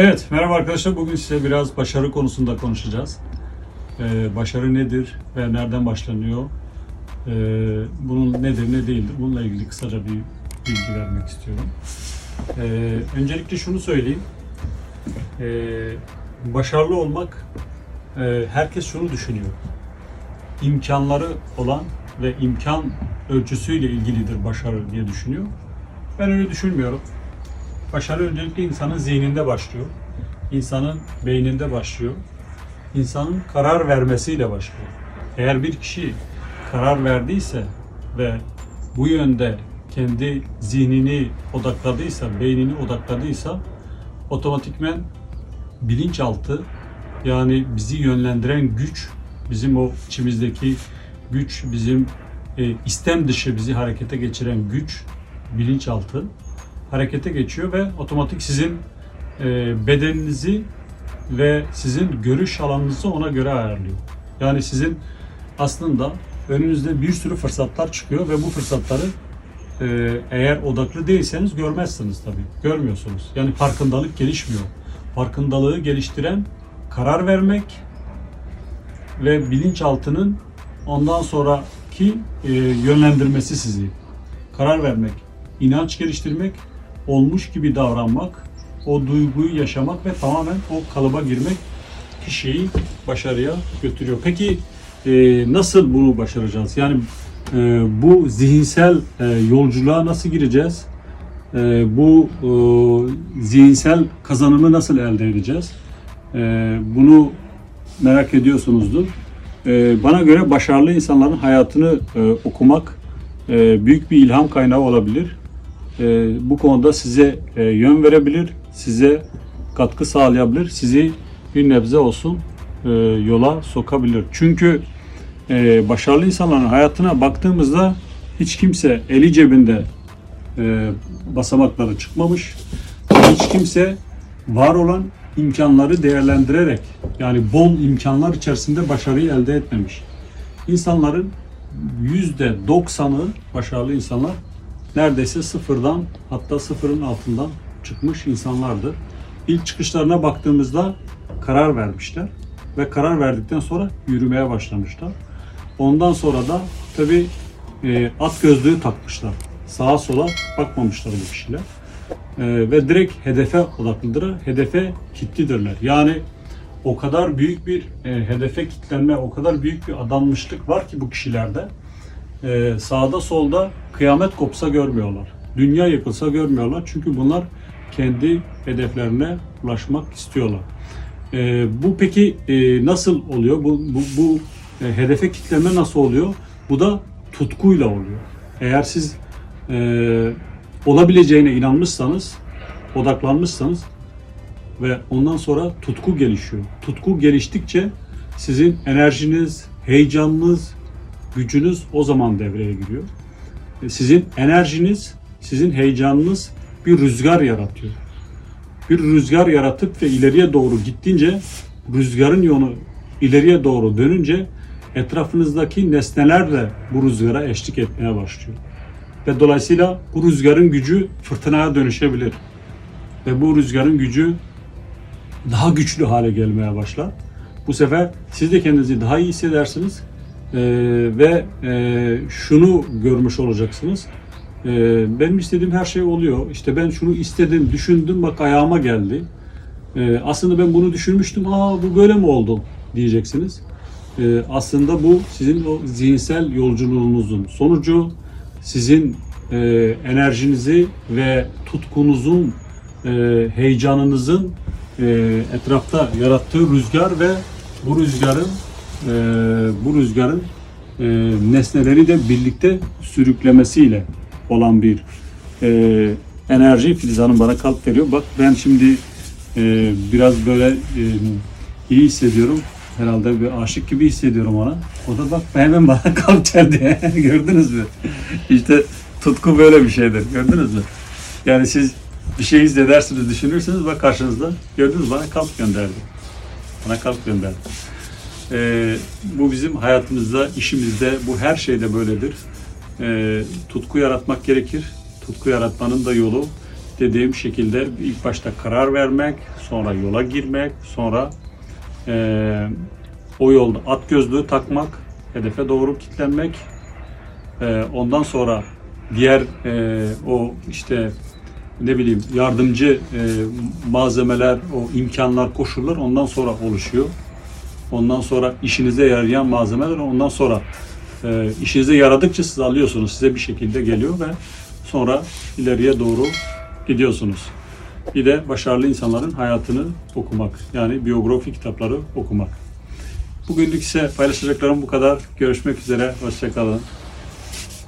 Evet, merhaba arkadaşlar. Bugün size biraz başarı konusunda konuşacağız. Ee, başarı nedir ve nereden başlanıyor? Ee, bunun nedir, ne değildir? Bununla ilgili kısaca bir bilgi vermek istiyorum. Ee, öncelikle şunu söyleyeyim. Ee, başarılı olmak, e, herkes şunu düşünüyor. İmkanları olan ve imkan ölçüsüyle ilgilidir başarı diye düşünüyor. Ben öyle düşünmüyorum. Başarı öncelikle insanın zihninde başlıyor. İnsanın beyninde başlıyor. İnsanın karar vermesiyle başlıyor. Eğer bir kişi karar verdiyse ve bu yönde kendi zihnini odakladıysa, beynini odakladıysa otomatikmen bilinçaltı yani bizi yönlendiren güç, bizim o içimizdeki güç, bizim e, istem dışı bizi harekete geçiren güç, bilinçaltı harekete geçiyor ve otomatik sizin e, bedeninizi ve sizin görüş alanınızı ona göre ayarlıyor. Yani sizin aslında önünüzde bir sürü fırsatlar çıkıyor ve bu fırsatları e, eğer odaklı değilseniz görmezsiniz tabii. Görmüyorsunuz. Yani farkındalık gelişmiyor. Farkındalığı geliştiren karar vermek ve bilinçaltının ondan sonraki e, yönlendirmesi sizi. Karar vermek, inanç geliştirmek, olmuş gibi davranmak, o duyguyu yaşamak ve tamamen o kalıba girmek kişiyi başarıya götürüyor. Peki e, nasıl bunu başaracağız? Yani e, bu zihinsel e, yolculuğa nasıl gireceğiz? E, bu e, zihinsel kazanımı nasıl elde edeceğiz? E, bunu merak ediyorsunuzdur. E, bana göre başarılı insanların hayatını e, okumak e, büyük bir ilham kaynağı olabilir. E, bu konuda size e, yön verebilir, size katkı sağlayabilir, sizi bir nebze olsun e, yola sokabilir. Çünkü e, başarılı insanların hayatına baktığımızda hiç kimse eli cebinde e, basamakları çıkmamış. Hiç kimse var olan imkanları değerlendirerek yani bol imkanlar içerisinde başarıyı elde etmemiş. İnsanların yüzde doksanı başarılı insanlar neredeyse sıfırdan hatta sıfırın altından çıkmış insanlardır. İlk çıkışlarına baktığımızda karar vermişler ve karar verdikten sonra yürümeye başlamışlar. Ondan sonra da tabi at gözlüğü takmışlar. Sağa sola bakmamışlar bu kişiler. E, ve direkt hedefe odaklıdırlar. Hedefe kitlidirler. Yani o kadar büyük bir e, hedefe kitlenme, o kadar büyük bir adanmışlık var ki bu kişilerde. E, sağda solda kıyamet kopsa görmüyorlar. Dünya yıkılsa görmüyorlar. Çünkü bunlar kendi hedeflerine ulaşmak istiyorlar. E, bu peki e, nasıl oluyor? Bu, bu, bu e, hedefe kitleme nasıl oluyor? Bu da tutkuyla oluyor. Eğer siz e, olabileceğine inanmışsanız, odaklanmışsanız ve ondan sonra tutku gelişiyor. Tutku geliştikçe sizin enerjiniz, heyecanınız, gücünüz o zaman devreye giriyor. E, Sizin enerjiniz, sizin heyecanınız bir rüzgar yaratıyor. Bir rüzgar yaratıp ve ileriye doğru gittiğince rüzgarın yolu ileriye doğru dönünce etrafınızdaki nesneler de bu rüzgara eşlik etmeye başlıyor. Ve dolayısıyla bu rüzgarın gücü fırtınaya dönüşebilir. Ve bu rüzgarın gücü daha güçlü hale gelmeye başlar. Bu sefer siz de kendinizi daha iyi hissedersiniz Ee, ve e, şunu görmüş olacaksınız. Ee, benim istediğim her şey oluyor. İşte ben şunu istedim, düşündüm, bak ayağıma geldi. Ee, aslında ben bunu düşünmüştüm, aa bu böyle mi oldu diyeceksiniz. Ee, aslında bu sizin o zihinsel yolculuğunuzun sonucu, sizin e, enerjinizi ve tutkunuzun, e, heyecanınızın e, etrafta yarattığı rüzgar ve bu rüzgarın e, bu rüzgarın e, nesneleri de birlikte sürüklemesiyle olan bir e, enerji. Filiz Hanım bana kalp veriyor. Bak ben şimdi e, biraz böyle e, iyi hissediyorum. Herhalde bir aşık gibi hissediyorum ona. O da bak hemen bana kalp verdi. Gördünüz mü? İşte tutku böyle bir şeydir. Gördünüz mü? Yani siz bir şey hissedersiniz, düşünürsünüz. Bak karşınızda. Gördünüz bana kalp gönderdi. Bana kalp gönderdi. Ee, bu bizim hayatımızda, işimizde, bu her şeyde böyledir. Ee, tutku yaratmak gerekir. Tutku yaratmanın da yolu dediğim şekilde ilk başta karar vermek, sonra yola girmek, sonra eee, o yolda at gözlüğü takmak, hedefe doğru kilitlenmek, eee, ondan sonra diğer eee, o işte ne bileyim yardımcı eee, malzemeler, o imkanlar, koşullar ondan sonra oluşuyor. Ondan sonra işinize yarayan malzemeler ondan sonra e, işinize yaradıkça siz alıyorsunuz. Size bir şekilde geliyor ve sonra ileriye doğru gidiyorsunuz. Bir de başarılı insanların hayatını okumak. Yani biyografi kitapları okumak. Bugünlük ise paylaşacaklarım bu kadar. Görüşmek üzere. Hoşçakalın.